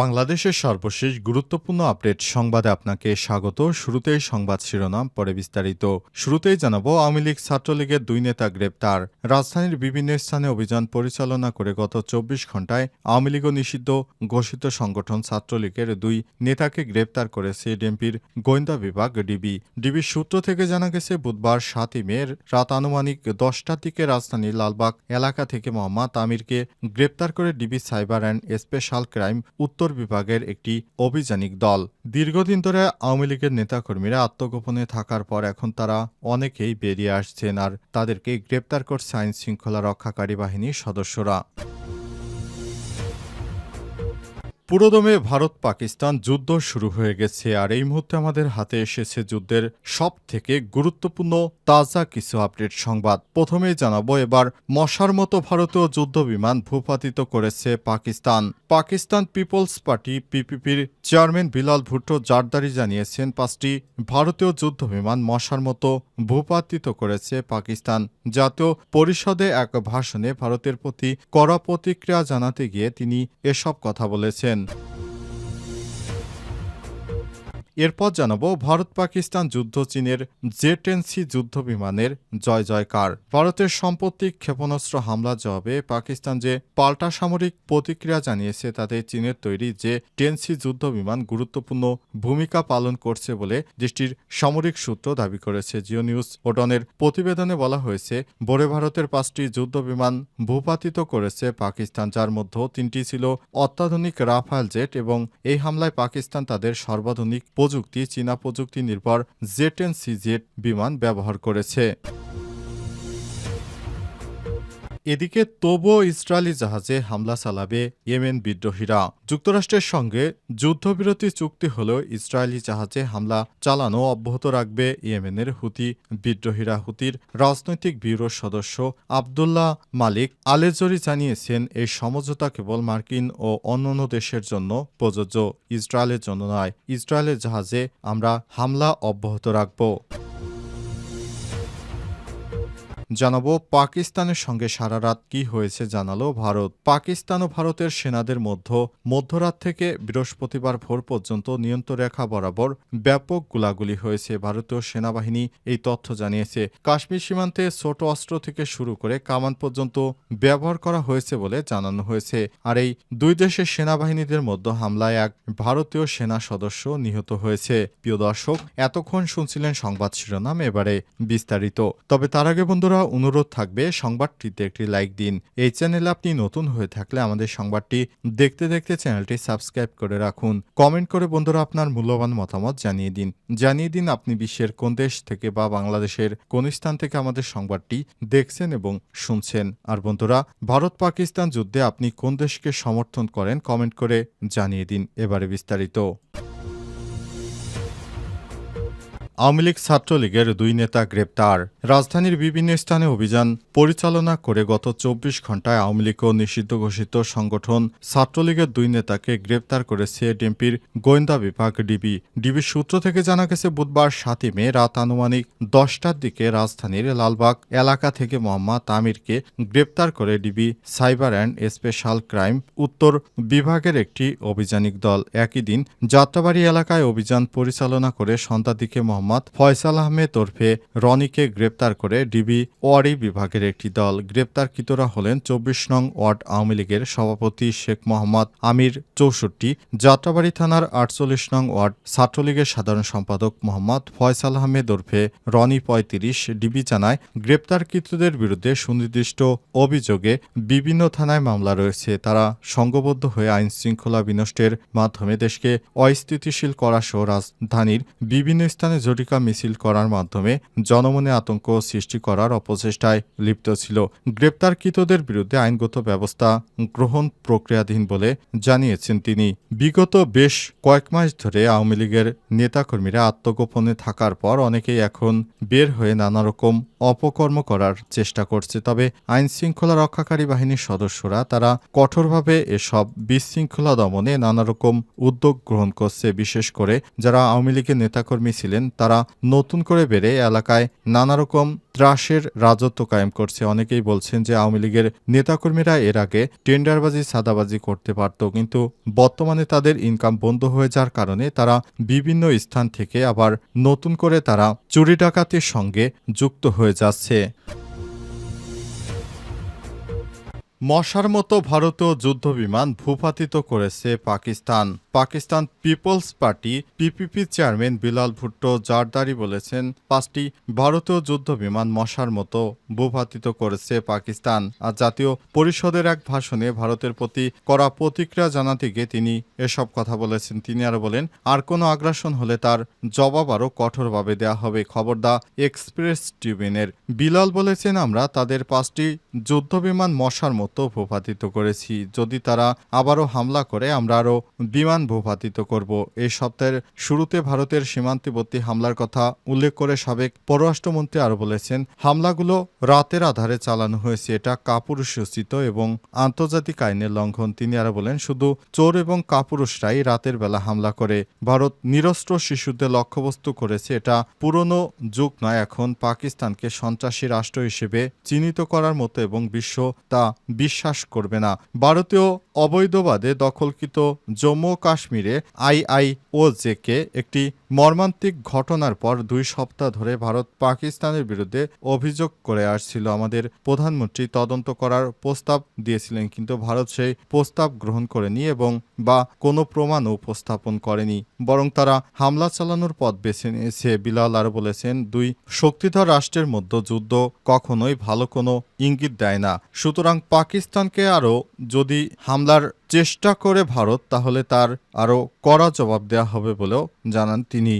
বাংলাদেশের সর্বশেষ গুরুত্বপূর্ণ আপডেট সংবাদে আপনাকে স্বাগত। শুরুতেই সংবাদ শিরোনাম, পরে বিস্তারিত। শুরুতেই জানাব, আওয়ামী লীগ ছাত্রলীগের দুই নেতা গ্রেপ্তার। রাজধানীর বিভিন্ন স্থানে অভিযান পরিচালনা করে গত চব্বিশ ঘন্টায় আওয়ামী লীগ নিষিদ্ধ ঘোষিত সংগঠন ছাত্রলীগের দুই নেতাকে গ্রেপ্তার করেছে ডিএমপির গোয়েন্দা বিভাগ, ডিবি। ডিবির সূত্র থেকে জানা গেছে, বুধবার সাতই মে রাত আনুমানিক দশটার দিকে রাজধানীর লালবাগ এলাকা থেকে মোহাম্মদ আমিরকে গ্রেপ্তার করে DB cyber and special crime উত্তর বিভাগের একটি অভিযানিক দল। দীর্ঘদিন ধরে আওয়ামী লীগের নেতাকর্মীরা আত্মগোপনে থাকার পর এখন তারা অনেকেই বেরিয়ে আসছেন আর তাদেরকে গ্রেপ্তার করছে আইন শৃঙ্খলা রক্ষাকারী বাহিনীর সদস্যরা। পুরোদমে ভারত পাকিস্তান যুদ্ধ শুরু হয়ে গেছে, আর এই মুহূর্তে আমাদের হাতে এসেছে যুদ্ধের সব থেকে গুরুত্বপূর্ণ তাজা কিছু আপডেট সংবাদ। প্রথমেই জানাব, এবার মশার মতো ভারতীয় যুদ্ধ বিমান ভূপাতিত করেছে পাকিস্তান। পাকিস্তান পিপলস পার্টি, পিপিপির চেয়ারম্যান বিলাল ভুট্টো জারদারি জানিয়েছেন, পাঁচটি ভারতীয় যুদ্ধ বিমান মশার মতো ভূপাতিত করেছে পাকিস্তান। জাতীয় পরিষদে এক ভাষণে ভারতের প্রতি কড়া প্রতিক্রিয়া জানাতে গিয়ে তিনি এসব কথা বলেছেন। Amen. এরপর জানাব ভারত পাকিস্তান যুদ্ধ চীনের জেটেন্সি যুদ্ধ বিমানের জয় জয়কার। ভারতের সম্পত্তি ক্ষেপণাস্ত্র হামলা জবাবে পাকিস্তান যে পাল্টা সামরিক প্রতিক্রিয়া জানিয়েছে, তাতে চীনের তৈরি যে টেন্সি যুদ্ধ বিমান গুরুত্বপূর্ণ ভূমিকা পালন করছে বলে দেশটির সামরিক সূত্র দাবি করেছে। জিও নিউজ ওডনের প্রতিবেদনে বলা হয়েছে বড়ে ভারতের পাঁচটি যুদ্ধ বিমান ভূপাতিত করেছে পাকিস্তান, যার মধ্যে তিনটি ছিল অত্যাধুনিক রাফাল জেট এবং এই হামলায় পাকিস্তান তাদের সর্বাধুনিক প্রযুক্তি চীনা প্রযুক্তি নির্ভর জেট এন সি জেট বিমান ব্যবহার করেছে। এদিকে তবুও ইসরায়েলি জাহাজে হামলা চালাবে ইয়েমেন বিদ্রোহীরা। যুক্তরাষ্ট্রের সঙ্গে যুদ্ধবিরতি চুক্তি হলেও ইসরায়েলি জাহাজে হামলা চালানো অব্যাহত রাখবে ইয়েমেনের হুতি বিদ্রোহীরা। হুতির রাজনৈতিক ব্যুরোর সদস্য আবদুল্লাহ মালিক আলেজরি জানিয়েছেন, এই সমঝোতা কেবল মার্কিন ও অন্যান্য দেশের জন্য প্রযোজ্য, ইসরায়েলের জন্য নয়। ইসরায়েলের জাহাজে আমরা হামলা অব্যাহত রাখব। জানাব পাকিস্তানের সঙ্গে সারা রাত কি হয়েছে, জানালো ভারত। পাকিস্তান ও ভারতের সেনাদের মধ্যে, মধ্যরাত থেকে বৃহস্পতিবার ভোর পর্যন্ত নিয়ন্ত্রণরেখা বরাবর ব্যাপক গোলাগুলি হয়েছে, ভারতীয় সেনাবাহিনী এই তথ্য জানিয়েছে। কাশ্মীর সীমান্তে ছোট অস্ত্র থেকে শুরু করে কামান পর্যন্ত ব্যবহার করা হয়েছে বলে জানানো হয়েছে। আর এই দুই দেশের সেনাবাহিনীদের মধ্যে হামলায় এক ভারতীয় সেনা সদস্য নিহত হয়েছে। প্রিয় দর্শক, এতক্ষণ শুনছিলেন সংবাদ শিরোনাম, এবারে বিস্তারিত। তবে তার আগে বন্ধুরা অনুরোধ থাকবে সংবাদটিতে একটি লাইক দিন। এই চ্যানেলে আপনি নতুন হয়ে থাকলে আমাদের সংবাদটি দেখতে দেখতে চ্যানেলটি সাবস্ক্রাইব করে রাখুন। কমেন্ট করে বন্ধুরা আপনার মূল্যবান মতামত জানিয়ে দিন। জানিয়ে দিন আপনি বিশ্বের কোন দেশ থেকে বা বাংলাদেশের কোন স্থান থেকে আমাদের সংবাদটি দেখছেন এবং শুনছেন। আর বন্ধুরা, ভারত পাকিস্তান যুদ্ধে আপনি কোন দেশকে সমর্থন করেন, কমেন্ট করে জানিয়ে দিন। এবারে বিস্তারিত। আওয়ামী লীগ ছাত্রলীগের দুই নেতা গ্রেপ্তার। রাজধানীর বিভিন্ন স্থানে অভিযান পরিচালনা করে গত চব্বিশ ঘন্টায় আওয়ামী লীগ ও নিষিদ্ধ ঘোষিত সংগঠন ছাত্রলীগের দুই নেতাকে গ্রেপ্তার করেছে ডিএমপির গোয়েন্দা বিভাগ ডিবি। ডিবির সূত্র থেকে জানা গেছে, বুধবার সাতই মে রাত আনুমানিক দশটার দিকে রাজধানীর লালবাগ এলাকা থেকে মোহাম্মদ আমিরকে গ্রেপ্তার করে DB cyber and special crime উত্তর বিভাগের একটি অভিযানিক দল। একই দিন যাত্রাবাড়ি এলাকায় অভিযান পরিচালনা করে সন্ধ্যার দিকে মোহাম্মদ ফয়সাল আহমেদ ওরফে রনিকে গ্রেপ্তার করে ডিবি ওয়ারি বিভাগের একটি দল। গ্রেপ্তারকৃতরা হলেন চব্বিশ নং ওয়ার্ড আওয়ামী লীগের সভাপতি শেখ মোহাম্মদ আমির চৌষট্টি, যাত্রাবাড়ি থানার আটচল্লিশ নং ওয়ার্ড ছাত্রলীগের সাধারণ সম্পাদক মোহাম্মদ ফয়সাল আহমেদ ওরফে রনি পঁয়ত্রিশ ডিবি জানায়, গ্রেপ্তারকৃতদের বিরুদ্ধে সুনির্দিষ্ট অভিযোগে বিভিন্ন থানায় মামলা রয়েছে। তারা সংঘবদ্ধ হয়ে আইন শৃঙ্খলা বিনষ্টের মাধ্যমে দেশকে অস্থিতিশীল করা সহ রাজধানীর বিভিন্ন স্থানে জটিকা মিছিল করার মাধ্যমে জনমনে আতঙ্ক সৃষ্টি করার অপচেষ্টায় লিপ্ত ছিল। গ্রেপ্তারকৃতদের বিরুদ্ধে আইনগত ব্যবস্থা গ্রহণ প্রক্রিয়াধীন বলে জানিয়েছেন তিনি। বিগত বেশ কয়েক মাস ধরে আওয়ামী লীগের নেতাকর্মীরা আত্মগোপনে থাকার পর অনেকেই এখন বের হয়ে নানা রকম অপকর্ম করার চেষ্টা করছে। তবে আইন শৃঙ্খলা রক্ষাকারী বাহিনীর সদস্যরা, তারা কঠোরভাবে এসব বিশৃঙ্খলা দমনে নানা রকম উদ্যোগ গ্রহণ করছে। বিশেষ করে যারা আওয়ামী লীগের নেতাকর্মী ছিলেন, তারা নতুন করে বেড়ে এলাকায় নানা রকম ত্রাসের রাজত্ব কায়েম করছে। অনেকেই বলছেন যে আওয়ামী লীগের নেতাকর্মীরা এর আগে টেন্ডারবাজি, সাদাবাজি করতে পারত, কিন্তু বর্তমানে তাদের ইনকাম বন্ধ হয়ে যাওয়ার কারণে তারা বিভিন্ন স্থান থেকে আবার নতুন করে তারা চুরি ডাকাতির সঙ্গে যুক্ত হয়ে যাচ্ছে। মশার মতো ভারতীয় যুদ্ধবিমান ভূপাতিত করেছে Pakistan. Pakistan Peoples Party, PPP chairman Bilal Bhutto Zardari বলেছেন, পাঁচটি ভারতীয় যুদ্ধবিমান মশার মতো ভূপাতিত করেছে পাকিস্তান। আর জাতীয় পরিষদের এক ভাষণে ভারতের প্রতি কড়া প্রতিক্রিয়া জানাতে গিয়ে তিনি এসব কথা বলেছেন। তিনি আরও বলেন, আর কোনো আগ্রাসন হলে তার জবাব আরও কঠোরভাবে দেওয়া হবে। খবর দা এক্সপ্রেস ট্রিবিউনের বিলাল বলেছেন, আমরা তাদের পাঁচটি যুদ্ধবিমান মশার মতো ভূপাতিত করেছি। যদি তারা আবারও হামলা করে, আমরা আরও বিমান ভূপাতিত করব। এই সপ্তাহের শুরুতে ভারতের সীমান্তবর্তী হামলার কথা উল্লেখ করে সাবেক পররাষ্ট্রমন্ত্রী আরও বলেছেন, হামলাগুলো রাতের আধারে চালানো হয়েছে। এটা কাপুরুষোচিত এবং আন্তর্জাতিক আইনের লঙ্ঘন। তিনি আরও বলেন, শুধু চোর এবং কাপুরুষরাই রাতের বেলা হামলা করে। ভারত নিরস্ত্র শিশুদের লক্ষ্যবস্তু করেছে। এটা পুরনো যুগ নয়, এখন পাকিস্তানকে সন্ত্রাসী রাষ্ট্র হিসেবে চিহ্নিত করার মতো এবং বিশ্ব তা বিশ্বাস করবে না। ভারতীয় অবৈধবাদে দখলকৃত জম্মু কাশ্মীরে আইআইওজেকে একটি মর্মান্তিক ঘটনার পর দুই সপ্তাহ ধরে ভারত পাকিস্তানের বিরুদ্ধে অভিযোগ করে আসছিল। আমাদের প্রধানমন্ত্রী তদন্ত করার প্রস্তাব দিয়েছিলেন, কিন্তু ভারত সেই প্রস্তাব গ্রহণ করেনি এবং বা কোনো প্রমাণও উপস্থাপন করেনি। বরং তারা হামলা চালানোর পথ বেছে নিয়েছে, বিলাল আর বলেছেন। দুই শক্তিধর রাষ্ট্রের মধ্যে যুদ্ধ কখনোই ভালো কোনো ইঙ্গিত দেয় না। সুতরাং পাকিস্তানকে আরও যদি হামলার চেষ্টা করে ভারত তাহলে তার আরও কড়া জবাব দেওয়া হবে বলেও জানান তিনি।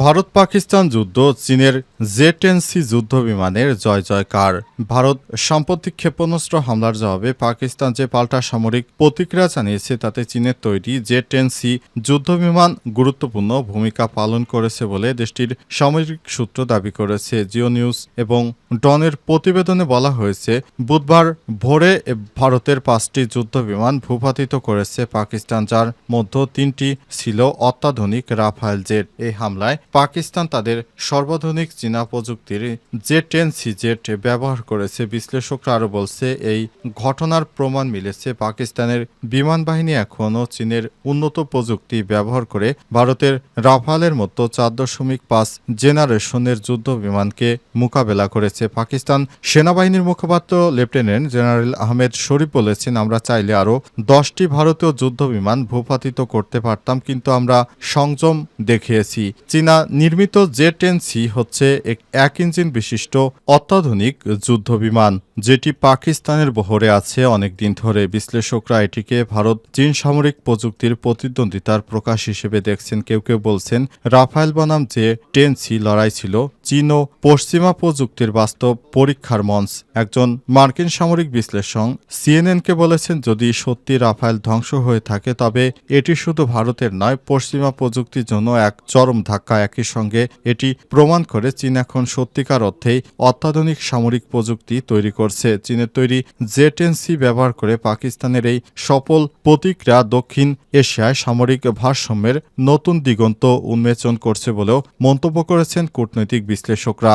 ভারত পাকিস্তান যুদ্ধ, চীনের জেটেন্সি যুদ্ধ বিমানের জয় জয়কার। ভারত সাম্প্রতিক ক্ষেপণাস্ত্র হামলার জবাবে পাকিস্তান যে পাল্টা সামরিক প্রতিক্রিয়া জানিয়েছে, তাতে চীনের তৈরি জেটেন্সি যুদ্ধ বিমান গুরুত্বপূর্ণ ভূমিকা পালন করেছে বলে দেশটির সামরিক সূত্র দাবি করেছে। জিও নিউজ এবং ডনের প্রতিবেদনে বলা হয়েছে, বুধবার ভোরে ভারতের পাঁচটি যুদ্ধ বিমান ভূপাতিত করেছে পাকিস্তান, যার মধ্যে তিনটি ছিল অত্যাধুনিক রাফায়েল জেট। এই হামলায় পাকিস্তান তাদের সর্বাধুনিক চীনা প্রযুক্তির জে টেন সি জেট ব্যবহার করেছে। বিশ্লেষকরা আরও বলছে, এই ঘটনার প্রমাণ মিলেছে পাকিস্তানের বিমান বাহিনী এখনও চীনের উন্নত প্রযুক্তি ব্যবহার করে ভারতের রাফালের মতো চার দশমিক পাঁচ জেনারেশনের যুদ্ধ বিমানকে মোকাবেলা করেছে। পাকিস্তান সেনাবাহিনীর মুখপাত্র লেফটেন্যান্ট জেনারেল আহমেদ শরীফ বলেছেন, আমরা চাইলে আরও দশটি ভারতীয় যুদ্ধ বিমান ভূপাতিত করতে পারতাম, কিন্তু আমরা সংযম দেখিয়েছি। চীনা নির্মিত জে টেন সি হচ্ছে এক- এক ইঞ্জিন বিশিষ্ট অত্যাধুনিক যুদ্ধ বিমান, যেটি পাকিস্তানের বহরে আছে অনেকদিন ধরে। বিশ্লেষকরা এটিকে ভারত চীন সামরিক প্রযুক্তির প্রতিদ্বন্দ্বিতার প্রকাশ হিসেবে দেখছেন। কেউ কেউ বলছেন রাফায়েল বনাম যে টেন সি লড়াই ছিল, চীন ও পশ্চিমা প্রযুক্তির বাস্তব পরীক্ষার মঞ্চ। একজন মার্কিন সামরিক বিশ্লেষণ সিএনএনকে বলেছেন, যদি সত্যি রাফায়েল ধ্বংস হয়ে থাকে, তবে এটি শুধু ভারতের নয়, পশ্চিমা প্রযুক্তির জন্য এক চরম ধাক্কা একই সঙ্গে এটি প্রমাণ করে চীন এখন সত্যিকার অর্থেই অত্যাধুনিক সামরিক প্রযুক্তি তৈরি করছে। চীনের তৈরি জেটেন্সি ব্যবহার করে পাকিস্তানের এই সফল প্রতিক্রিয়া দক্ষিণ এশিয়ায় সামরিক ভারসাম্যের নতুন দিগন্ত উন্মোচন করছে বলেও মন্তব্য করেছেন কূটনৈতিক বিশ্লেষকরা।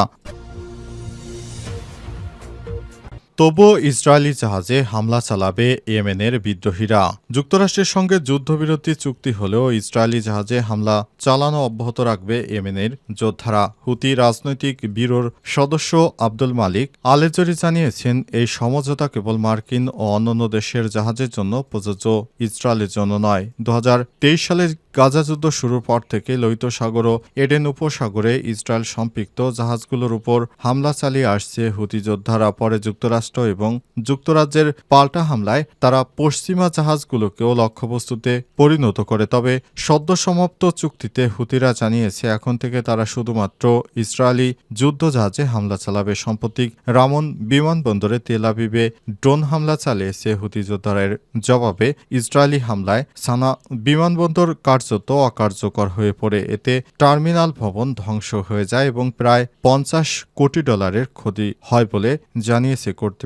তবুও ইসরায়েলি জাহাজে হামলা চালাবে ইয়েমেনের বিদ্রোহীরা। যুক্তরাষ্ট্রের সঙ্গে যুদ্ধবিরতি চুক্তি হলেও ইসরায়েলি জাহাজে হামলা চালানো অব্যাহত রাখবে ইয়েমেনের যোদ্ধারা। হুতি রাজনৈতিক ব্যুরোর সদস্য আব্দুল মালিক আলেজরি জানিয়েছেন, এই সমঝোতা কেবল মার্কিন ও অন্যান্য দেশের জাহাজের জন্য প্রযোজ্য, ইসরায়েলের জন্য নয়। দু সালে গাজা যুদ্ধ শুরুর পর থেকে লোহিত সাগর ও এডেন উপসাগরে ইসরায়েল সম্পৃক্ত জাহাজগুলোর উপর হামলা চালিয়ে আসছে হুতি যোদ্ধারা। পরে যুক্তরাষ্ট্র যুক্তরাষ্ট্র এবং যুক্তরাজ্যের পাল্টা হামলায় তারা পশ্চিমা জাহাজগুলোকেও লক্ষ্যবস্তুতে পরিণত করে। তবে সদ্য সমাপ্ত চুক্তিতে হুতিরা জানিয়েছে, এখন থেকে তারা শুধুমাত্র ইসরায়েলি যুদ্ধজাহাজে হামলা চালাবে। সাম্প্রতিক রামন বিমানবন্দরে তেল আবিবে ড্রোন হামলা চালিয়েছে হুতি যোদ্ধারের জবাবে। ইসরায়েলি হামলায় সানা বিমানবন্দর কার্যত অকার্যকর হয়ে পড়ে। এতে টার্মিনাল ভবন ধ্বংস হয়ে যায় এবং প্রায় পঞ্চাশ কোটি ডলারের ক্ষতি হয় বলে জানিয়েছে কর্তৃপক্ষ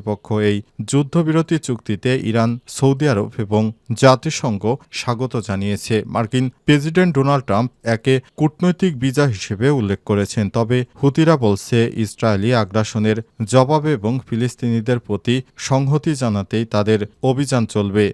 এই যুদ্ধবিরতি চুক্তিতে ইরান, সৌদি আরব এবং জাতিসংঘ স্বাগত জানিয়েছে। মার্কিন প্রেসিডেন্ট ডোনাল্ড ট্রাম্প একে কূটনৈতিক বিজা হিসেবে উল্লেখ করেছেন, তবে হুতিরা বলছে ইসরায়েলি আগ্রাসনের জবাবে এবং ফিলিস্তিনিদের প্রতি সংহতি জানাতেই তাদের অভিযান চলবে।